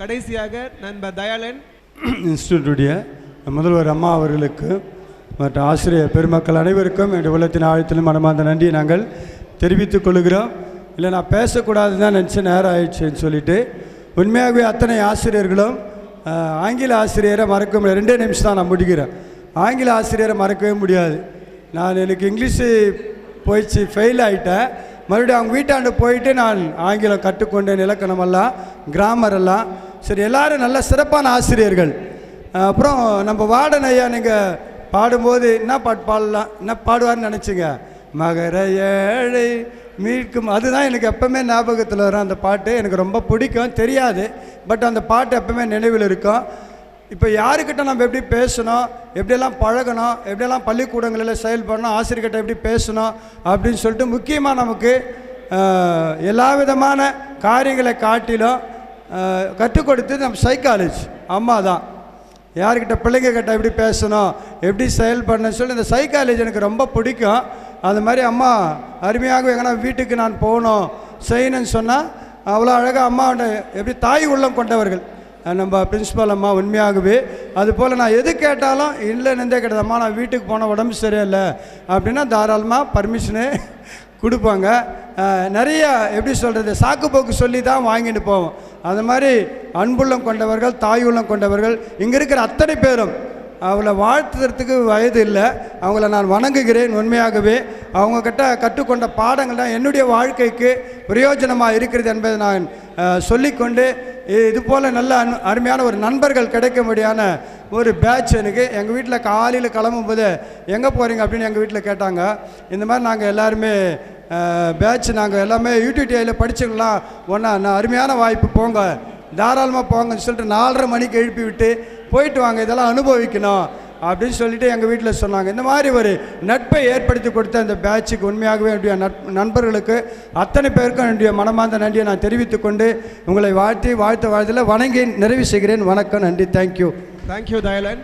கடைசியாக நண்பர் தயாளன். இன்ஸ்டிடியூட்டுடைய முதல்வர் அம்மா அவர்களுக்கு மற்ற ஆசிரியர் பெருமக்கள் அனைவருக்கும் என் உள்ளத்தின் ஆழத்திலும் மனமார்ந்த நன்றியை நாங்கள் தெரிவித்துக் கொள்கிறோம். இல்லை நான் பேசக்கூடாதுன்னு தான் நினச்சேன் நேரம் ஆயிடுச்சுன்னு சொல்லிட்டு உண்மையாகவே அத்தனை ஆசிரியர்களும் ஆங்கில ஆசிரியரை மறக்க முடியாது. ரெண்டே நிமிஷம் தான் நான் முடிக்கிறேன். ஆங்கில ஆசிரியரை மறக்கவே முடியாது. நான் எனக்கு இங்கிலீஷு போயிடுச்சு ஃபெயில் ஆகிட்டேன் மறுபடியும் அவங்க வீட்டாண்டு போயிட்டு நான் ஆங்கிலம் கற்றுக்கொண்டேன் இலக்கணமெல்லாம் கிராமரெல்லாம் சரி எல்லாரும் நல்ல சிறப்பான ஆசிரியர்கள். அப்புறம் நம்ம வார்டன் ஐயா நீங்கள் பாடும்போது என்ன பாட்டு பாடலாம் என்ன பாடுவார்னு நினச்சிங்க? மகர ஏழை மீட்கும் அதுதான் எனக்கு எப்பவுமே ஞாபகத்தில் வரும் அந்த பாட்டு. எனக்கு ரொம்ப பிடிக்கும் தெரியாது பட் அந்த பாட்டு எப்பவுமே நினைவில் இருக்கும். இப்போ யாருக்கிட்ட நம்ம எப்படி பேசணும் எப்படியெல்லாம் பழகணும் எப்படியெல்லாம் பள்ளிக்கூடங்களில் செயல்படணும் ஆசிரியர்கிட்ட எப்படி பேசணும் அப்படின்னு சொல்லிட்டு முக்கியமாக நமக்கு எல்லா விதமான காரியங்களை காட்டிலும் கற்றுக் கொடுத்தது நம்ம சைக்காலஜி அம்மா தான் யார்கிட்ட பிள்ளைங்க கிட்ட எப்படி பேசணும் எப்படி செயல்படணும்னு சொல்லி இந்த சைக்காலஜி எனக்கு ரொம்ப பிடிக்கும். அது மாதிரி அம்மா அருமையாக எங்கன்னா வீட்டுக்கு நான் போகணும் செய்யணும்னு சொன்னால் அவ்வளோ அழகாக அம்மாவோட எப்படி தாய் உள்ளம் கொண்டவர்கள். நம்ம பிரின்ஸிபல் அம்மா உண்மையாகவே அதுபோல் நான் எது கேட்டாலும் இல்லைன்னு கிடையாது அம்மா நான் வீட்டுக்கு போன உடம்பு சரியில்லை. அப்படின்னா தாராளமாக பர்மிஷனு கொடுப்பாங்க. நிறைய எப்படி சொல்கிறது சாக்கு போக்கு சொல்லி தான் வாங்கிட்டு போவோம். அது மாதிரி அன்புள்ளம் கொண்டவர்கள் தாய் உள்ளம் கொண்டவர்கள் இங்கே இருக்கிற அத்தனை பேரும் அவளை வாழ்த்துறதுக்கு வயது இல்லை. அவங்கள நான் வணங்குகிறேன் உண்மையாகவே. அவங்கக்கிட்ட கற்றுக்கொண்ட பாடங்கள் தான் என்னுடைய வாழ்க்கைக்கு பிரயோஜனமாக இருக்கிறது என்பதை நான் சொல்லிக்கொண்டு இது போல் நல்ல அருமையான ஒரு நண்பர்கள் கிடைக்கும்படியான ஒரு பேட்ச் எனக்கு. எங்கள் வீட்டில் காலையில் கிளம்பும்போது எங்கே போகிறீங்க அப்படின்னு எங்கள் வீட்டில் கேட்டாங்க. இந்த மாதிரி நாங்கள் எல்லாருமே பேட்ச் நாங்கள் எல்லாமே யூடிடிஐயில் படிச்சுக்கலாம். ஒன்றா நான் அருமையான வாய்ப்பு போங்க. தாராளமாக போங்கன்னு சொல்லிட்டு நாலரை மணிக்கு எழுப்பி விட்டு போயிட்டு வாங்க. இதெல்லாம் அனுபவிக்கணும். அப்படின்னு சொல்லிட்டு எங்கள் வீட்டில் சொன்னாங்க. இந்த மாதிரி ஒரு நட்பை ஏற்படுத்தி கொடுத்த அந்த பேட்சுக்கு உண்மையாகவே என்னுடைய நட் நண்பர்களுக்கு அத்தனை பேருக்கும் என்னுடைய மனமார்ந்த நன்றியை நான் தெரிவித்துக்கொண்டு உங்களை வாழ்த்தி வாழ்த்த வாழ்த்தில் வணங்கி நிறைவு செய்கிறேன். வணக்கம் நன்றி. Thank you thank you Dayalan